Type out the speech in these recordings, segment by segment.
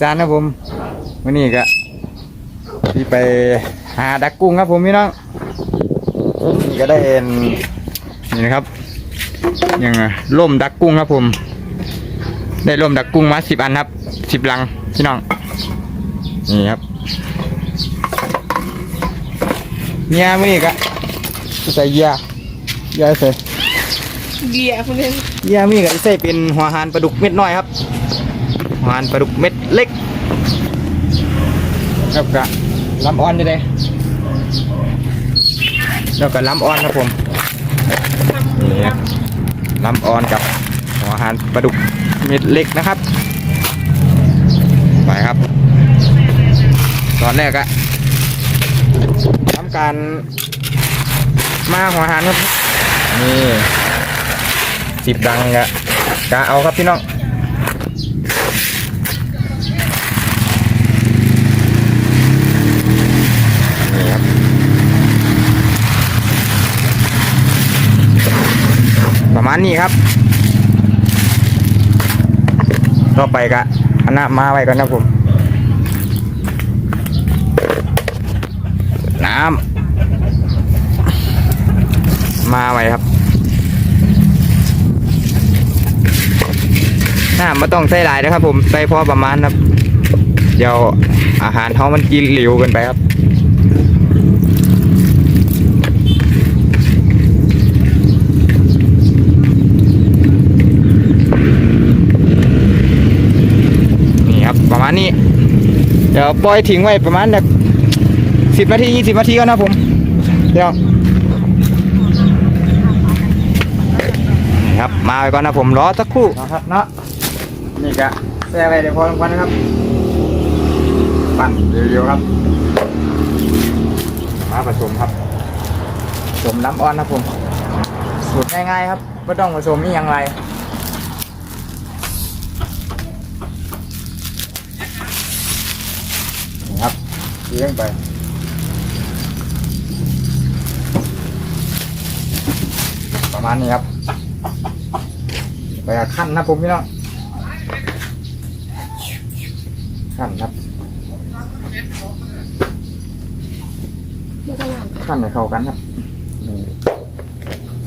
บ้าวอีสานครับผมวันนี้ก็ที่ไปหาดักกุ้งครับผมพี่น้องนี่ก็ได้เห็นนี่นะครับยังไงล่มดักกุ้งครับผม ได้ล่มดักกุ้งมาสิบอันครับสิบลังพี่น้องนี่ครับเนี่ยมื่อนี้ก็ใส่เหยื่อเหยื่อใส่เบียร์คนนึงเยี่ยมีก็ใส่เป็นหัวหานปลาดุกเม็ดน้อยครับหัวหานปลาดุกเม็ดเล็ก แล้วก็ลำอ่อนจะได้แล้วก็ลำอ่อนครับผมนี่ครับลำอ่อนกับหัวหานปลาดุกเม็ดเล็กนะครับไปครับ ตอนแรกอะทำการมาหัวหานครับนี่สิบดังกะกะเอาครับพี่น้องนี่ครับประ มาณนี้ครับ ต่อไปกะอันน้ามาไว้ก่อนนะผม น้ำมาไว้ครับน้ำไม่ต้องใส่หลายนะครับผมใส่พอประมาณครับ เดี๋ยวอาหารเขามันกินเหลวกันไปครับ นี่ครับประมาณนี้ เดี๋ยวปล่อยทิ้งไว้ประมาณแบบสิบนาทียี่สิบนาทีก็นะผม เดี๋ยวนี่ครับมาไปก่อนนะผมรอสักครู่นะครับเนาะนี่กะแซ่ไปเดี๋ยวพอสมควรนะครับ ปั่นเร็วๆครับ มาผสมครับผสมน้ำอ้อนนะผมสูตรง่ายๆครับไม่ต้องผสมนี่อย่างไร เลี้ยงไปประมาณนี้ครับ ไปขั้นนะผมพี่น้องขั้นครับขั้นให้เข้ากันครับ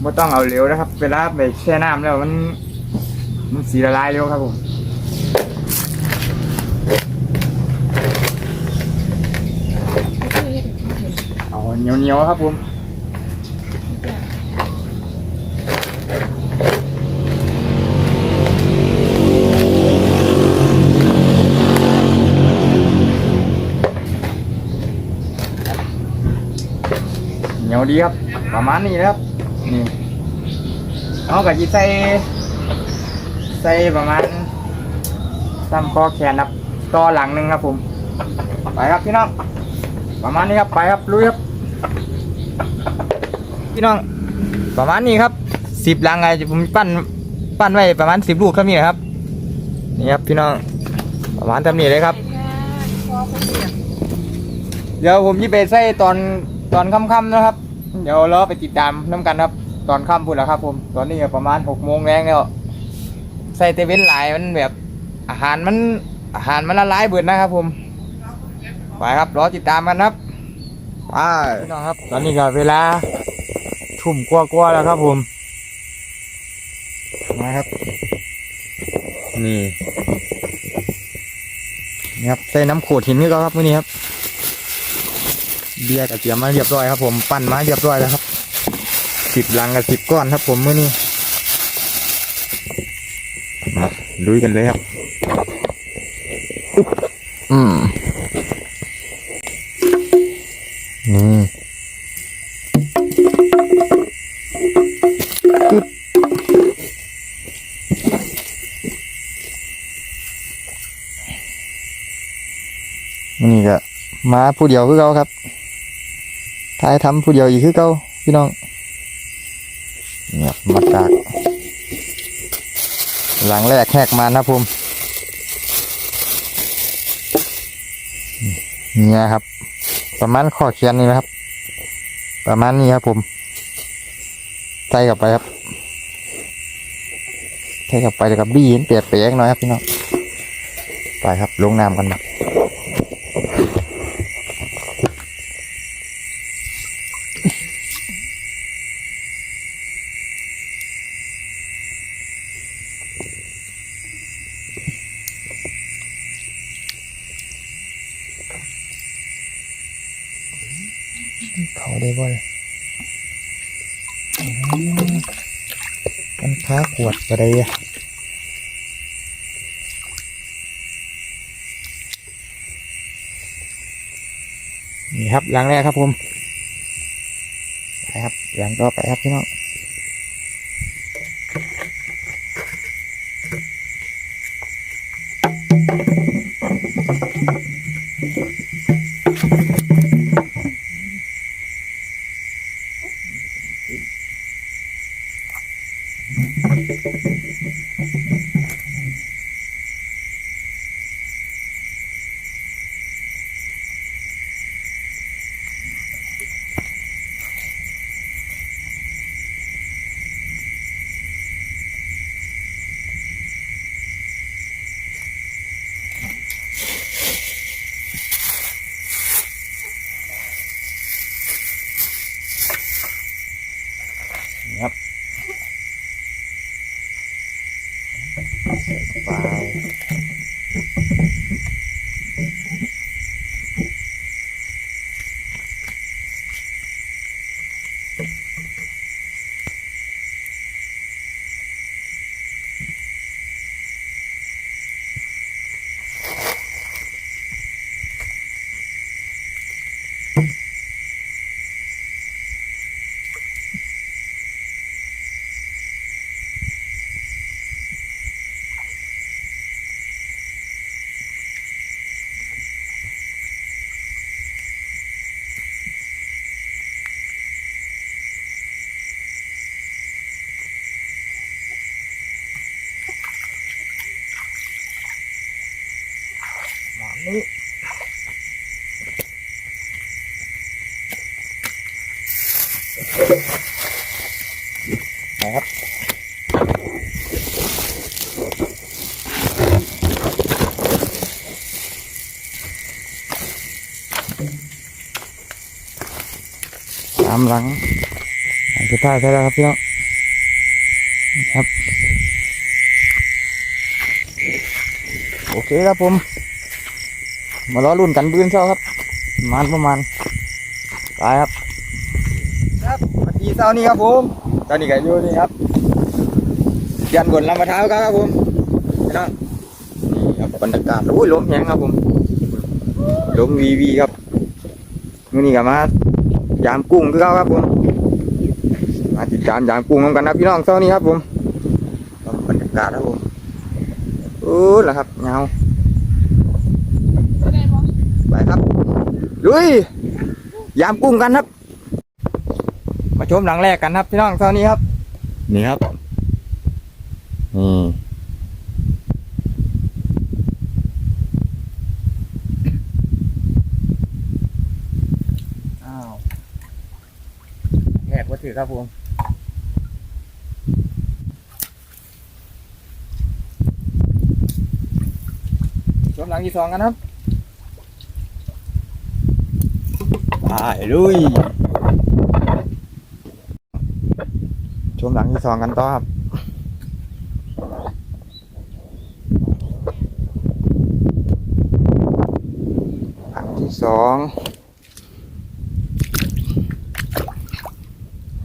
ไม่ต้องเอาเร็วนะครับ เวลาไปแช่น้ำแล้วมัน มันสีละลายเร็วครับผม เอาเหนียวครับผมเหนียวดีครับประมาณนี้ครับนี่เอากับจีใส่ใส่ประมาณซ้ำคอแขนครับต่อหลังหนึ่งครับผม ไปครับพี่น้องประมาณนี้ครับไปครับลุยครับ พี่น้องประมาณนี้ครับสิบลังไงผมปั้นปั้นไว้ประมาณสิบลูกเท่านี้นะครับนี่ครับพี่น้องประมาณเท่านี้เลยครับเดี๋ยวผมจะไปใส่ตอนตอนค่ำๆนะครับ เดี๋ยวเราไปติดตามน้ำกันครับ ตอนค่ำพูดแล้วครับ ผมตอนนี้ประมาณหกโมงแรงแล้วใส่เตเว้นหลายมันแบบอาหารมันอาหารมันละลายเบิดนะครับ ผมไปครับรอติดตามกันครับไปพี่น้องครับ ตอนนี้ก็เวลา ทุ่มกว่าๆแล้วครับ ผม มาครับ นี่นี่ครับใส่น้ำโขดหินนี่ก็ครับมื่อนี้ครับ เบียร์กับเจียมมาเรียบร้อยครับ ผมปั้นมาเรียบร้อยแล้วครับสิบลังกับสิบก้อนครับผมมื่อนี้มาลุยกันเลยครับอึ๊บอืมนี่อึ๊บนี่ก็มาผู้เดียวคือเขาครับท้ายทำผู้เดียวอีกคือเก่าพี่น้องเนี่ยมาจากหลังแรกแหกมานะผมเนี่ยครับ ประมาณข้อเขียนนี่นะครับ ประมาณนี้ครับผมใส่กลับไปครับใส่กลับไปแล้วก็บี้เห็นเปียกๆหน่อยครับพี่น้องไปครับลงน้ำกันครับเขาได้บ่เลยอืมมัน ค้าขวดอะไรอะนี่ครับหลังแรกครับผม ไปครับหลังต่อไปครับพี่น้อง หลังสุดท้ายใช่แล้วครับพี่น้องครับ โอเคครับผม มารอรุ่นกันบืนเช้าครับประมาณประมาณไปครับ ครับวัสดีเช้านี้ครับผม ตอนนี้ก็อยู่นี่ครับยันบนลำมะเท้าวครับผมพี่น้องนี่ครับบรรยากาศโอ้ยลมแห้งครับผมลมวีวีครับมื่อนี้ก็มา ยามกุ้งคือเขาครับผมมาติดตามยามกุ้งกันนะพี่น้องเช้านี้ครับผมบรรยากาศครับผมโอ้ละครับเงาไปครับลุยยามกุ้งกันครับ มาชมหลังแรกกันครับพี่น้องเท่านี้ครับ นี่ครับนี่อ้าว แหกวัตถุครับผมชมหลังที่สองกันครับไปลุยชมหลังที่สองกันต่อครับหลังที่สอง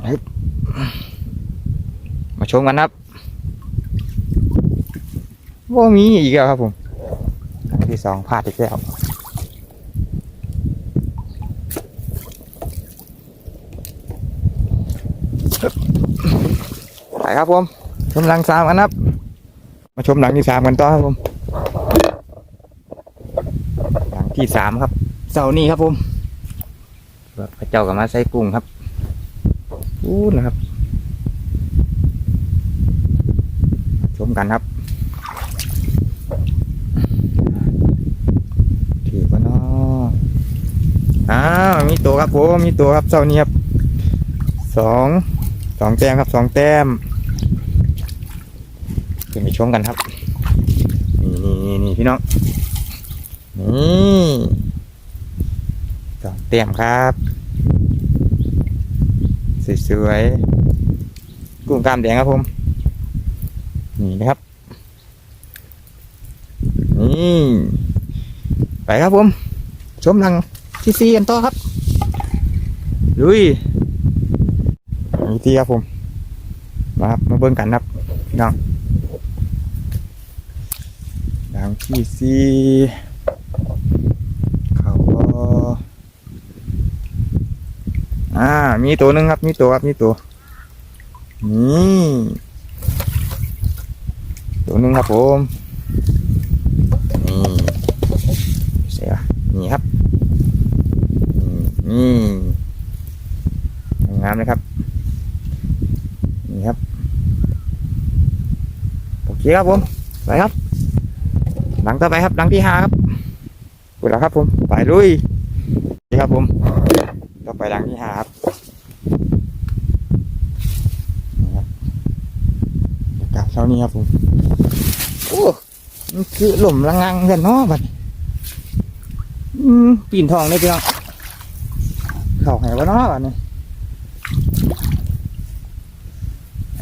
ฮึบมา ชมกันครับว่ามีอีกแล้วครับผมที่สองพลาดอีกแล้วไปครับผมชมหลังสามกันครับ มาชมหลังที่สามกันต่อครับผม หลังที่สามครับเสาร์นี้ครับผมพระเจ้ากับมาใส่กุ้งครับอู้นะครับ ช มกันครับถือว่านาะอ้าวมีตัวครับผมมีตัวครับเสานี้ครับสองสองแต้มครับสองแต้มขึ้นไปชมกันครับ นี่นี่นี่นี่พี่น้องนี่สองเต็มครับสวยๆกุ้งกล้ามแดงครับผม นี่นะครับ นี่ ไปครับผม ชมลังที่ซีกันต่อครับลุยนี่ที่ครับผม มาครับ มาเบิ่งกันครับพี่น้องหลังที่ซีเขาก็อ่า มีตัวหนึ่งครับ มีตัวครับ มีตัว นี่ ตัวนึ่งครับผมนี่ใช่ปะนี่ครับนี่งามเลยครับนี่ครับโอเคครับผมไปครับ หลังต่อไปครับหลังที่ห้าครับปุดแล้วครับผมไปลุยนี่ครับผมต่อไปหลังที่ห้าครับบรรยากาศเช้านี้ครับผม อ้มันคือหล่มละงังกันเนาะบัดนี้อืมปีนทองได้พี่น้องเข่าไหวะเนาะบัดนี้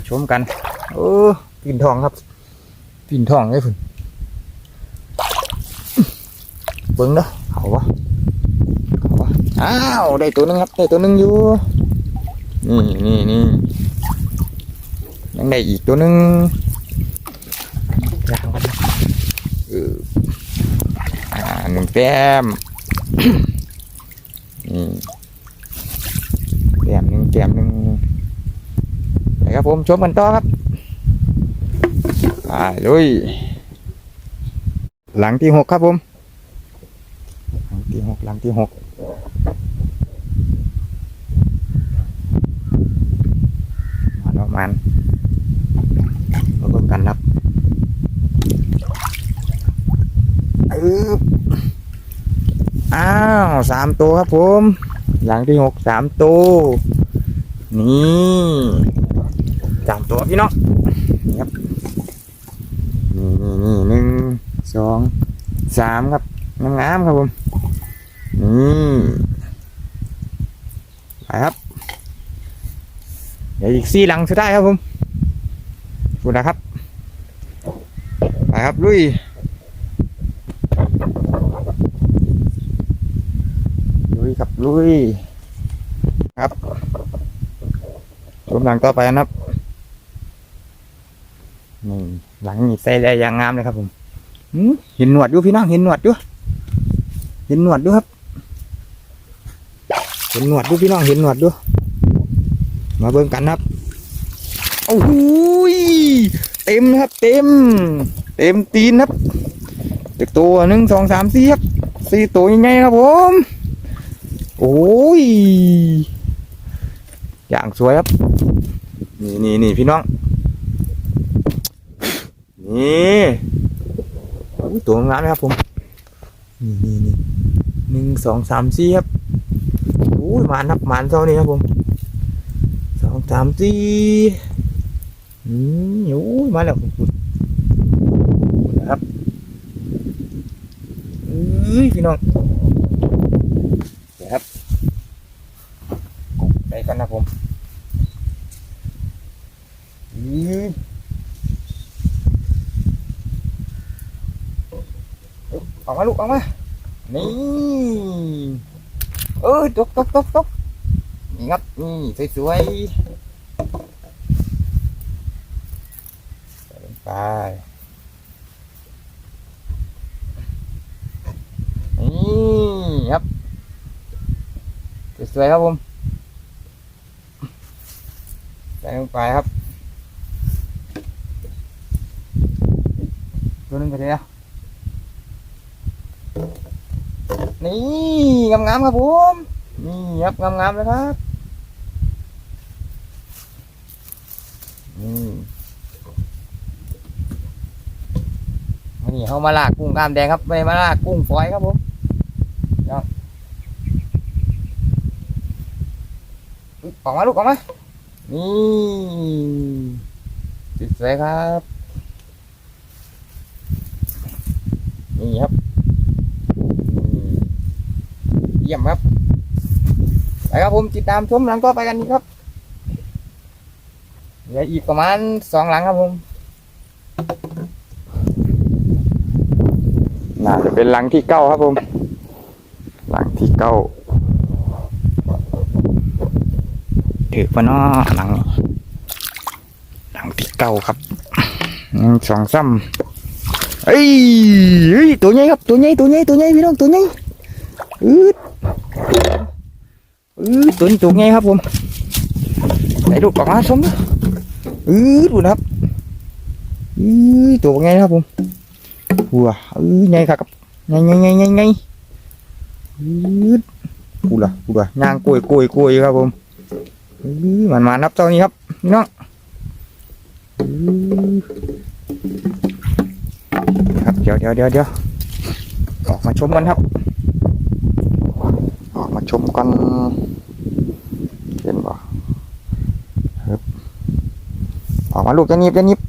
ชมกัน โอ้ปีนทองครับปีนทองได้ฝุ่นเบิ้งเด้อเขาวะเขาวะอ้าวได้ตัวหนึงครับได้ตัวหนึงอยู่ นี่นี่นี่ยังได้อีกตัวหนึงยางมันเออ อ่าหนึ่งแต้มนี่แต้มหนึ่งแต้มหนึ่งไปครับผมชมกันต่อครับไปลุยหลังที่หกครับผม หลังที่หกหลังที่หกมาประมาณมาเบิ่งกันครับอึ๊บอ้าว สามตัวครับผม หลังที่หกสามตัวนี่สามตัวพี่น้องนี่ครับนี่นี่นี่หนึ่งสองสามครับงามๆครับผมนี่ไปครับเดี๋ยวอีกสี่หลังสุดท้ายครับผมพูนะครับไปครับลุย ลุยครับลุย ครับชมหลังต่อไปนะครับนี่หลังนี่ใส่ได้อย่างงามเลยครับผมหืมเห็นหนวดอยู่พี่น้องเห็นหนวดอยู่เห็นหนวดอยู่ครับ เห็นหนวดอยู่พี่น้องเห็นหนวดอยู่มาเบิ่งกันครับโอ้โหเต็มนะครับ เต็ม เต็มตีนครับเด็กตัวหนึ่งสองสามสี่ครับสี่ตัวยังไงครับผม โอ้ย อย่างสวยครับ นี่นี่นี่พี่น้อง นี่ตัวงามนะครับผม นี่นี่นี่หนึ่งสองสามสี่ครับโอ้ยหมานครับหมานเท่านี้ครับผมสองสามสี่อืมโอ้ยมาแล้วคุณนะครับเอ้ยพี่น้องเดี๋ยวครับไปกันนะผมอือ ออกมา ลูกออกมา นี่เออตกตกตกตกนี่ครับนี่สวยๆใส่ลงไปนี่ครับสวยๆครับผมใส่ลงไปครับตัวนึงไปเลย นี่งามๆครับผมนี่ครับงามๆเลยครับนี่นี่เขามาลากกุ้งกล้ามแดงครับไม่มาลากกุ้งฝอยครับผมยวอุ๊ยออกมาลูกออกมานี่สวยครับ นี่ครับ เยี่ยมครับไปครับผมติดตามชมหลังก็ไปกันนี้ครับเหลืออีกประมาณสองหลังครับผมน่าจะเป็นหลังที่เก้าครับผม หลังที่เก้าถือปะเนาะหลัง หลังที่เก้าครับหนึ่งสองสามเอ้ยเอ้ยตัวใหญ่ครับตัวใหญ่ตัวใหญ่ตัวใหญ่พี่น้องตัวใหญ่อืด อืดตัวนี้ตัวใหญ่ครับผมไหนดูออกมาชมอืดดูนะครับอืดตัวใหญ่ครับผมวัวอืดใหญ่ครับใหญ่ใหญ่ใหญ่ใหญ่ใหญ่อืดกูละกูละย่างกลวยกลวยกลวยครับผมอืดมันมานับเจ้านี้ครับน้องครับเดี๋ยวเดี๋ยวเดี๋ยวเดี๋ยวออกมาชมกันครับ ชมกันเห็นบ่ครับออกมาลูกจะนิบจะนิบ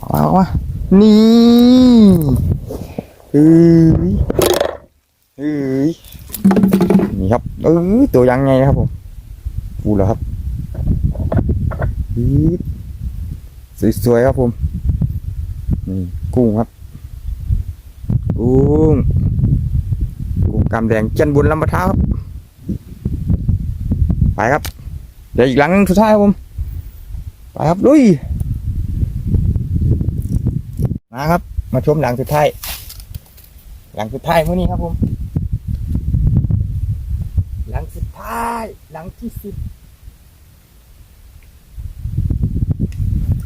ออกมาออกมานี่เอ้ยเอ้ยนี่ครับเออตัวยังไงครับผมกูเหรอครับสวยๆครับผมนี่กุ้งครับกุ้ง กุ้งกามแดงจันบุญลำปะท้าครับ ไปครับ เดี๋ยวอีกหลังสุดท้ายครับผม ไปครับลุย มาครับ มาชมหลังสุดท้าย หลังสุดท้ายมื่อนี้ครับผม หลังสุดท้าย หลังที่สิบ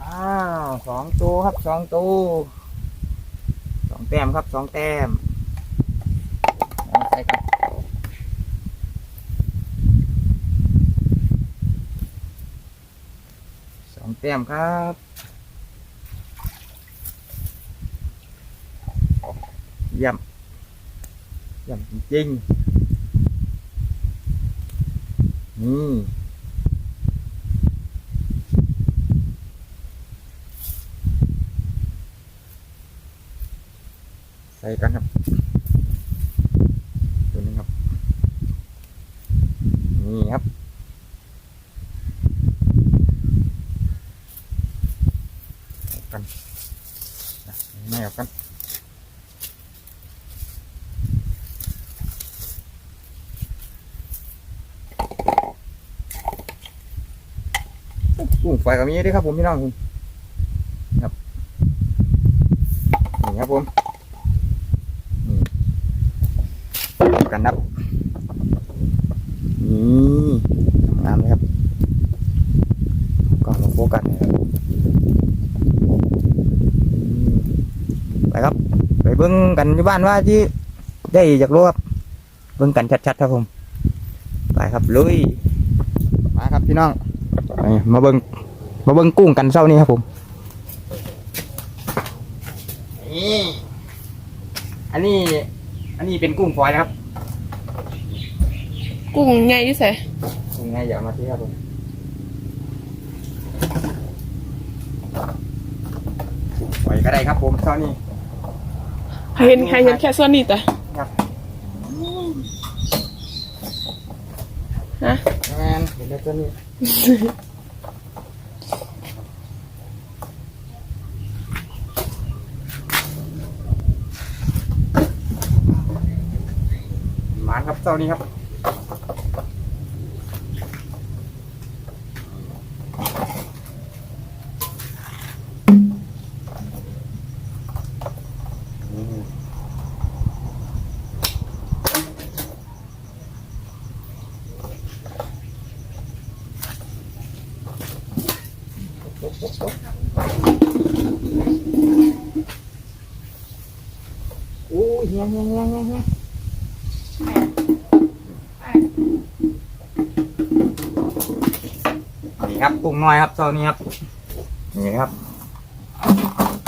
อ้าวสองตัวครับสองตัวสองแต้มครับสองแต้ม ครับสองแต้มครับเยี่ยมเยี่ยมจริงๆนี่ใส่กันครับ ตัวนี้ครับ นี่ครับ เอา กันไม่เอากันกุ้งไฟกับมีด้วยครับผมพี่น้องผมครับนี่ครับผมกันครับนี่งามเลยครับก็มาโฟกัสนะครับอืมไปครับ ไปเบิ้ง กันที่บ้านว่าที่ได้จากรู้ครับเบิ้งกันชัดๆครับผม ไปครับลุยมาครับพี่น้องไปมาเบิ้งมาเบิ้งกุ้งกันเช้านี้ครับผมนี่อันนี้ อันนี้เป็นกุ้งฝอยนะครับกุ้งใหญ่ที่ใส่ยังไงอย่ามาที่ครับผมปล่อยก็ได้ครับผมเท่านี้ เห็นใครเห็นแค่ส่วนนี้แต่ครับฮะแมนเห็นแล้วตัวนี้หมานครับเจ้านี้ครับ โอ้ ยเฮียเฮียเฮียเฮียเฮียนี่ครับกุ้งน้อยครับเจ้านี้ครับ นี่ครับ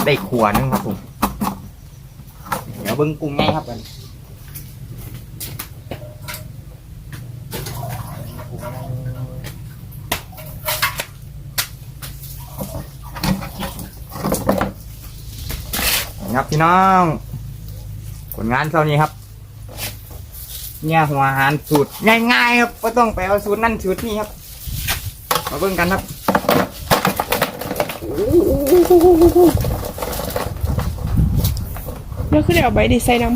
ได้ขวนึงครับผม เดี๋ยวเบิ้งกุ้งไงครับกันนี่ครับพี่น้อง ลงานเท่านี้ครับ เนี่ยหัวอาหารสูตรง่ายๆครับไม่ต้องไปเอาสูตรนั่นสูตรนี่ครับมาเบิ่งกันครับแล้วคือเดี๋ยวเอาใบดีใส่น้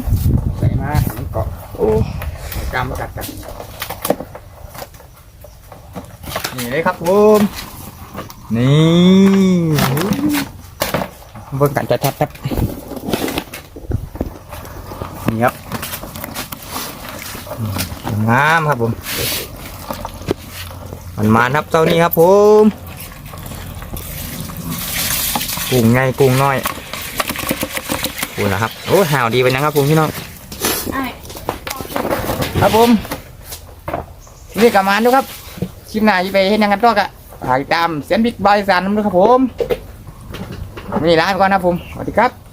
ใส่มาให้มันเกาะำโอ้กามมากัดกันนี่เลยครับผมนี่เบิ่งกันชัดๆครับ นี่ครับงามครับผม มันมาครับเจ้านี้ครับผมกุ้งไงกุ้งน้อยกูนะครับ โอ้ห่าวดีไปนะครับผมพี่น้องครับผมนี่กับมานดูครับคลิปหน้าจะไปเห็นยังกันต่อกะฝากติดตามเสียนบิ๊กบอยสานน้ำด้วยครับผมวันนี้ลาไปก่อนนะครับผมสวัสดีครับ